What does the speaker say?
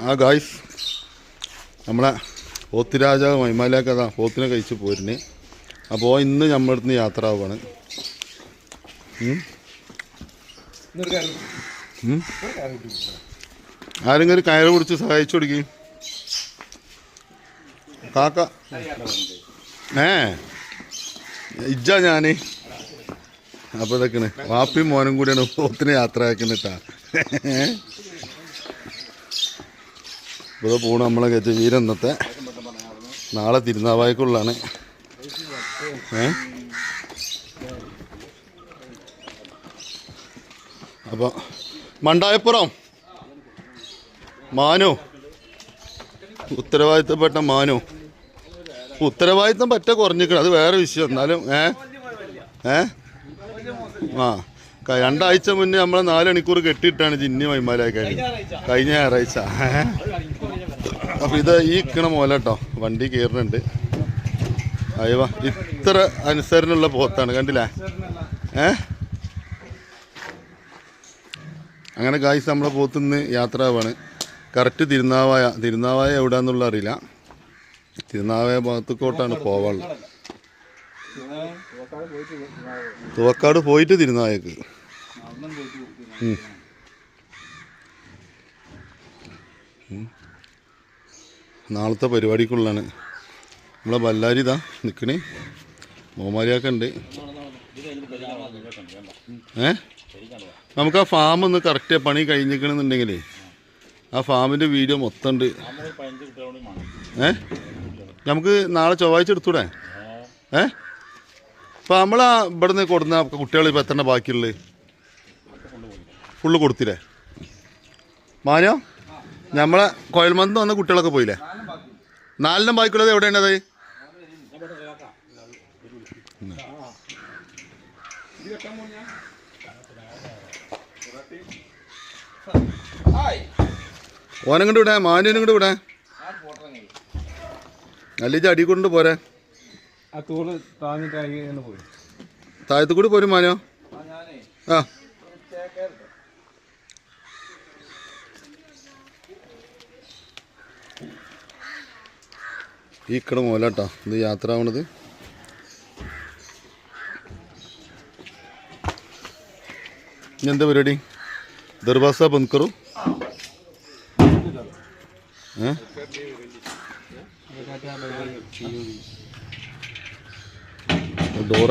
ആ ഗായ്സ് നമ്മളെ പോത്തിരാജാവ് മൈമാലയൊക്കെ അതാ പോത്തിനെ കഴിച്ച് പോരുന്ന്. അപ്പോൾ ഇന്ന് നമ്മുടെ അടുത്ത് യാത്ര ആവുകയാണ്. ആരെങ്കിലും കയറ് പിടിച്ച് സഹായിച്ചു കൊടുക്കി. കാക്ക. ഏ? ഇജ്ജ ഞാൻ. അപ്പൊ ഇതൊക്കെയാണ്. വാപ്പിയും മോനും കൂടിയാണ് പോത്തിന് യാത്ര ആക്കുന്നിട്ടാ ഇവിടെ പോണ നമ്മളെ കയറ്റ വീരന്നത്തെ നാളെ തിരുനാവായക്കുള്ളാണ്. ഏ? അപ്പൊ മണ്ടായപ്പുറം. മാനു. ഉത്തരവാദിത്തപ്പെട്ട മാനു. ഉത്തരവാദിത്തം പറ്റ കുറഞ്ഞിക്കണം അത് വേറെ വിഷയം. എന്നാലും ഏ? ഏ? ആ. രണ്ടാഴ്ച മുന്നേ നമ്മളെ നാല് മണിക്കൂർ കെട്ടിയിട്ടാണ് ജിന്നി മൈമാലാക്കാൻ കഴിഞ്ഞ ഞായറാഴ്ച. ഏ? അപ്പൊ ഇത് ഈ ഇക്കണ മോല കേട്ടോ വണ്ടി കയറുന്നുണ്ട് അയ്യോ ഇത്ര അനുസരണമുള്ള പോത്താണ് കണ്ടില്ലേ? ഏ? അങ്ങനെ ഗായ്സ് നമ്മളെ പോത്തുനിന്ന് യാത്ര ആവാണ് കറക്റ്റ് തിരുനാവായ തിരുനാവായ എവിടെയാന്നുള്ള അറിയില്ല. തിരുനാവായ ഭാഗത്തേക്കോട്ടാണ് പോവാനുള്ളത്. തുവക്കാട് പോയിട്ട് തിരുനായക്ക്. നാളത്തെ പരിപാടിക്കുള്ളാണ്. നമ്മളെ ബല്ലാരി ഇതാ നിൽക്കണേ മോമാരിയൊക്കെ ഉണ്ട് ഏ? നമുക്ക് ആ ഫാം ഒന്ന് കറക്റ്റ് പണി കഴിഞ്ഞിരിക്കണമെന്നുണ്ടെങ്കിൽ ആ ഫാമിന്റെ വീഡിയോ മൊത്തം ഉണ്ട് ഏ? നമുക്ക് നാളെ ചൊവ്വാഴ്ച എടുത്തൂടെ? ഏ? അപ്പോൾ നമ്മൾ ഇവിടുന്ന് കൊടുന്ന കുട്ടികൾ ഇപ്പൊ എത്ര ബാക്കിയുള്ളത്? ഫുള്ള് കൊടുത്തില്ലേ? മാനോ? നമ്മളെ കോയൽമന്ത് വന്ന കുട്ടികളൊക്കെ പോയില്ലേ? നാലിനും ബാക്കിയുള്ളത് എവിടെയാണ് അത്? ഓനങ്ങോട്ട് വിടാ മാനുവിനും കൂടെ വിടാ. നല്ല അടി കൊണ്ട് പോരെ. ആ പോയി താഴത്തു കൂടി പോരും മാനോ ആ ഈ കട മോലാട്ടാ ഇത് യാത്ര ആവണത് ഇനി എന്താ പരിപാടി ദർവാസ ബന്ദ് കറു ഏ ഡോർ